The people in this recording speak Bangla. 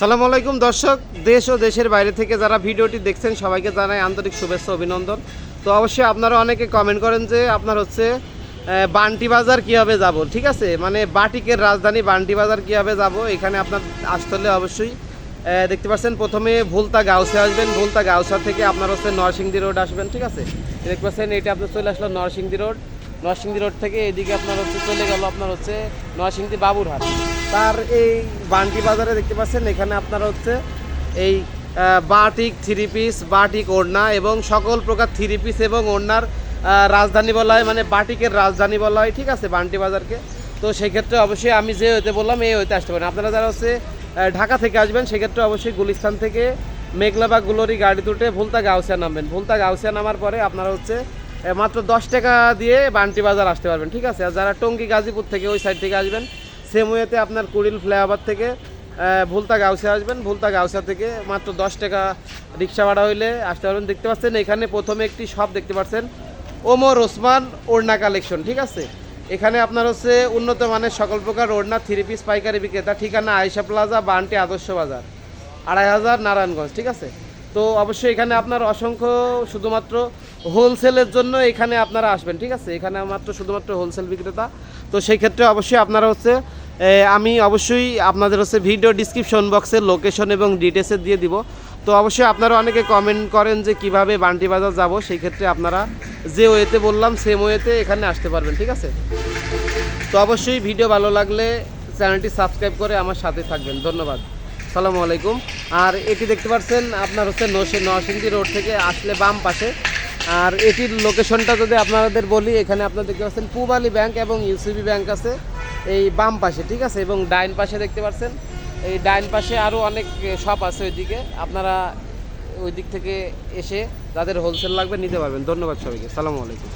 সালামু আলাইকুম দর্শক, দেশ ও দেশের বাইরে থেকে যারা ভিডিওটি দেখছেন, সবাইকে জানাই আন্তরিক শুভেচ্ছা অভিনন্দন। তো অবশ্যই আপনারা অনেকে কমেন্ট করেন যে আপনার হচ্ছে বান্টি বাজার কীভাবে যাব, ঠিক আছে? মানে বাটিকের রাজধানী বান্টি বাজার কীভাবে যাব, এখানে আপনার আসতে হলে অবশ্যই দেখতে পাচ্ছেন, প্রথমে ভুলতা গাউসে আসবেন। ভুলতা গাউসা থেকে আপনার হচ্ছে নরসিংদী রোড আসবেন, ঠিক আছে? দেখতে পাচ্ছেন, এটা আপনার চলে আসলো নরসিংদী রোড। নরসিংদী রোড থেকে এদিকে আপনার হচ্ছে চলে গেল আপনার হচ্ছে নরসিংদী বাবুরহাট। তার এই বান্টি বাজারে দেখতে পাচ্ছেন, এখানে আপনার হচ্ছে এই বাটিক থ্রি পিস বাটিক ওড়না এবং সকল প্রকার থ্রি পিস এবং ওড়নার রাজধানী বলা হয় মানে বাটিকের রাজধানী বলা হয়, ঠিক আছে, বান্টি বাজারকে। তো সেক্ষেত্রে অবশ্যই আমি যে হইতে বললাম, এই হইতে আসতে পারেন। আপনারা যারা হচ্ছে ঢাকা থেকে আসবেন, সেক্ষেত্রে অবশ্যই গুলিস্তান থেকে মেঘলা বা গুলোরি গাড়ি তুটে ভুলতা গাউসিয়া নামবেন। ভুলতা গাউসিয়া নামার পরে আপনারা হচ্ছে মাত্র দশ টাকা দিয়ে বান্টি বাজার আসতে পারবেন, ঠিক আছে? আর যারা টঙ্গী, গাজীপুর থেকে ওই সাইড থেকে আসবেন সেম ওয়েতে আপনার কুড়িল ফ্লাইওভার থেকে ভুলতা গাউসিয়া আসবেন। ভুলতা গাউসিয়া থেকে মাত্র দশ টাকা রিক্সা ভাড়া হইলে আসতে পারবেন, দেখতে পাচ্ছেন? এখানে প্রথমে একটি শপ দেখতে পাচ্ছেন, ওমর ওসমান ওড়না কালেকশন ঠিক আছে? এখানে আপনার হচ্ছে উন্নত মানের সকল প্রকার ওড়না থ্রি পিস পাইকারি বিক্রেতা, ঠিকানা আয়সা প্লাজা বান্টি আদর্শ বাজার, আড়াই হাজার নারায়ণগঞ্জ, ঠিক আছে? তো অবশ্যই এখানে আপনার অসংখ্য শুধুমাত্র হোলসেলের জন্য এখানে আপনারা আসবেন, ঠিক আছে? এখানে মাত্র শুধুমাত্র হোলসেল বিক্রেতা। তো সেই ক্ষেত্রে অবশ্যই আপনারা হচ্ছে আমি অবশ্যই আপনাদের হচ্ছে ভিডিও ডিসক্রিপশন বক্সের লোকেশন এবং ডিটেলসে দিয়ে দিব। তো অবশ্যই আপনারা অনেকে কমেন্ট করেন যে কীভাবে বান্টি বাজার যাব, সেই ক্ষেত্রে আপনারা যে ওয়েতে বললাম সেম ওয়েতে এখানে আসতে পারবেন, ঠিক আছে? তো অবশ্যই ভিডিও ভালো লাগলে চ্যানেলটি সাবস্ক্রাইব করে আমার সাথে থাকবেন। ধন্যবাদ। সালামু আলাইকুম। আর এটি দেখতে পাচ্ছেন, আপনার হচ্ছে নরসিং নরসিংদী রোড থেকে আসলে বাম পাশে। আর এটির লোকেশনটা যদি আপনাদের বলি, এখানে আপনারা দেখতে পাচ্ছেন পুবালি ব্যাংক এবং ইউসিবি ব্যাংক আছে এই বাম পাশে, ঠিক আছে? এবং ডাইন পাশে দেখতে পাচ্ছেন, এই ডাইন পাশে আরও অনেক শপ আছে ওইদিকে। আপনারা ওই দিক থেকে এসে যাদের হোলসেল লাগবে নিতে পারবেন। ধন্যবাদ সবাইকে। সালামু আলাইকুম।